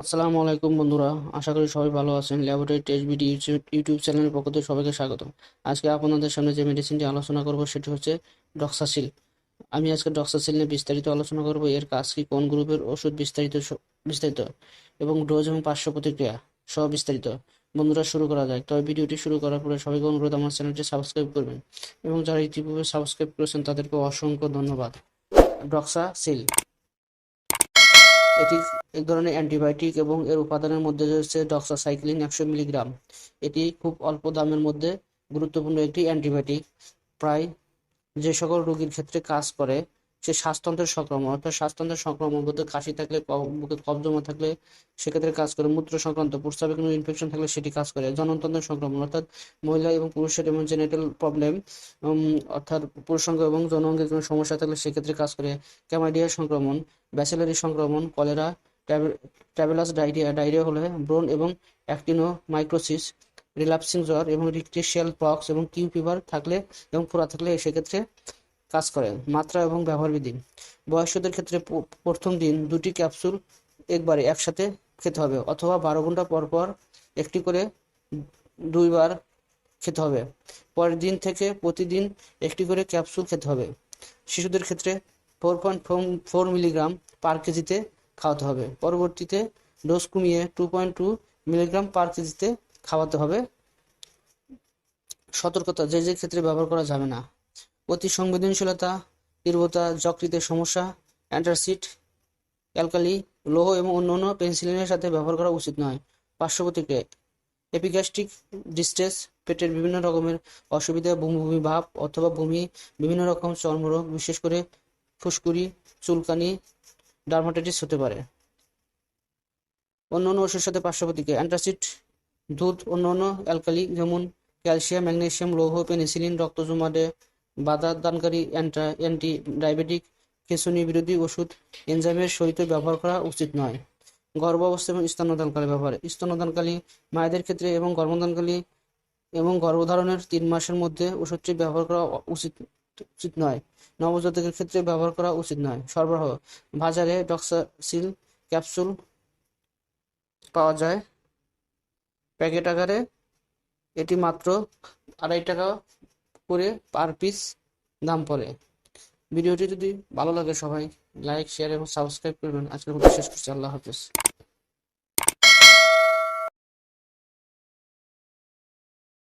আসসালামু আলাইকুম বন্ধুরা, আশা করি সবাই ভালো আছেন। ল্যাবরেটরি টেস্ট বিডি ইউটিউব চ্যানেলের পক্ষ থেকে সবাইকে স্বাগত। আজকে আপনাদের সামনে যে মেডিসিনটি আলোচনা করব, সেটি হচ্ছে ডক্সাসিল আমি আজকে ডক্সাসিল নিয়ে বিস্তারিত আলোচনা করব, এর কাজ কি, কোন গ্রুপের ওষুধ বিস্তারিত বিস্তারিত, এবং ডোজ এবং পার্শ্ব প্রতিক্রিয়া সহ বিস্তারিত। বন্ধুরা, শুরু করা যায় তবে ভিডিওটি শুরু করার পরে সবাইকে অনুরোধ, আমার চ্যানেলটি সাবস্ক্রাইব করবেন এবং যারা ইতিপূর্বে সাবস্ক্রাইব করেছেন, তাদেরকে অসংখ্য ধন্যবাদ। ডক্সা সিল এটি এক ধরনের অ্যান্টিবায়োটিক এবং এর উপাদানের মধ্যে রয়েছে ডক্সাসাইক্লিন একশো মিলিগ্রাম। এটি খুব অল্প দামের মধ্যে গুরুত্বপূর্ণ একটি অ্যান্টিবায়োটিক। প্রায় যে সকল রোগীর ক্ষেত্রে কাজ করে সে শ্বাসতন্ত্রের সংক্রমণ, অর্থাৎ শ্বাসতন্ত্রের সংক্রমণ বলতে কাশি থাকলে, ক- বুকে কফ জমা থাকলে সেক্ষেত্রে কাজ করে। মূত্র সংক্রান্ত প্রস্রাবে কোনো ইনফেকশন থাকলে সেটি কাজ করে। জননতন্ত্রের সংক্রমণ, অর্থাৎ মহিলা এবং পুরুষের এবং জেনেটাল প্রবলেম অর্থাৎ পুরুষাঙ্গ এবং যৌনাঙ্গের কোনো সমস্যা থাকলে সেক্ষেত্রে কাজ করে। ক্যামাইডিয়া সংক্রমণ ব্যাচেলারি সংক্রমণ কলেরা ট্রাভেলাস ডায়রিয়া ডায়রিয়া হলে ব্রোন এবং অ্যাক্টিনো মাইক্রোসিস রিল্যাপসিং জ্বর এবং রিক্টেশিয়াল পক্স এবং কিউ ফিভার থাকলে এবং ফোড়া থাকলে সেক্ষেত্রে কাজ করে মাত্রা এবং ব্যবহার বিধি। বয়স্কদের ক্ষেত্রে প্রথম দিন দুটি ক্যাপসুল একবারে একসাথে খেতে হবে অথবা বারো ঘণ্টা পর পর একটি করে দুইবার খেতে হবে। পরের দিন থেকে প্রতিদিন একটি করে ক্যাপসুল খেতে হবে। শিশুদের ক্ষেত্রে four point four milligram per কেজিতে খাওয়াতে হবে। পরবর্তীতে ডোজ কমিয়ে two point two milligram per কেজিতে খাওয়াতে হবে। সতর্কতা, যে যে ক্ষেত্রে ব্যবহার করা যাবে না। অতি সংবেদনশীলতা তীব্রতা, যকৃতের সমস্যা অ্যান্টাসিড অ্যালকালি, লৌহ এবং অন্যান্য পেনিসিলিনের সাথে ব্যবহার করা উচিত নয়। পার্শ্ব এপিগ্যাস্ট্রিক ডিস্ট্রেস, পেটের বিভিন্ন রকমের অসুবিধা বমি ভাব অথবা বমি বিভিন্ন রকম চর্মরোগ, বিশেষ করে ফুসকুড়ি, চুলকানি, ডার্মাটাইটিস হতে পারে। অন্যান্য ওষুধের সাথে পার্শ্ব অ্যান্টাসিড দুধ, অন্যান্য অ্যালকালি যেমন ক্যালসিয়াম, ম্যাগনেসিয়াম, লৌহ, পেনিসিলিন রক্ত জমাটে বাধা দানকারী অ্যান্টা ডায়াবেটিক খেঁচুনি বিরোধী ওষুধ এনজাইমের সহিত ব্যবহার করা উচিত নয়। গর্ভাবস্থা এবং স্তন্যদানকালে ব্যবহার। স্তন্যদানকালী মায়েদের ক্ষেত্রে এবং গর্ভধানকালী এবং গর্ভধারণের তিন মাসের মধ্যে ওষুধটি ব্যবহার করা উচিত উচিত নয়। নবজাতকের ক্ষেত্রে ব্যবহার করা উচিত নয়। সরবরাহ। বাজারে ডক্সাসিল ক্যাপসুল পাওয়া যায়। প্যাকেট আকারে এটি মাত্র আড়াই টাকা করে পার পিস দাম পড়ে। ভিডিওটি যদি ভালো লাগে সবাই লাইক শেয়ার এবং সাবস্ক্রাইব করবেন। আজকের মতো শেষ করছি। আল্লাহ হাফেজ।